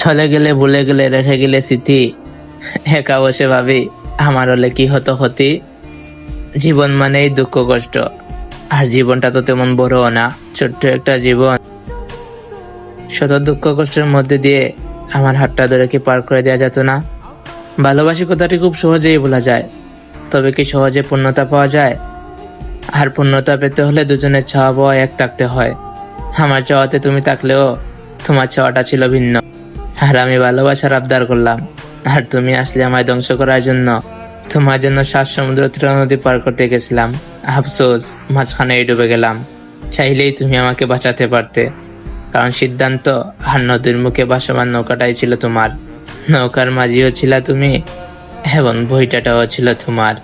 চলে গেলে, ভুলে গেলে, রেখে গেলে স্মৃতি। একা বসে ভাবি, আমার হলে কি হতো হতি জীবন মানেই দুঃখ, কষ্ট। আর জীবনটা তো তেমন বড়ও না, ছোট্ট একটা জীবন। শত দুঃখ, কষ্টের মধ্যে দিয়ে আমার হাতটা ধরে কি পার করে দেওয়া যেত না? ভালোবাসি কথাটি খুব সহজেই বলা যায়। তবে কি সহজে পূর্ণতা পাওয়া যায়? আর পূর্ণতা পেতে হলে দুজনের চাওয়া পাওয়া এক থাকতে হয়। আমার চাওয়াতে তুমি থাকলেও তোমার চাওয়াটা ছিল ভিন্ন। আর আমি ভালোবাসার আবদার করলাম। আর তুমি আসলে আমায় ধ্বংস করার জন্য তোমার জন্য সাত সমুদ্র তীর নদী পার করতে গেছিলাম। আফসোস, মাঝখানে ডুবে গেলাম। চাইলেই তুমি আমাকে বাঁচাতে পারতে। কারণ সিদ্ধান্ত, আর নদীর মুখে ভাসমান নৌকাটাই ছিল তোমার। নৌকার মাঝিও ছিল তুমি, এবং বইটাটাও ছিল তোমার।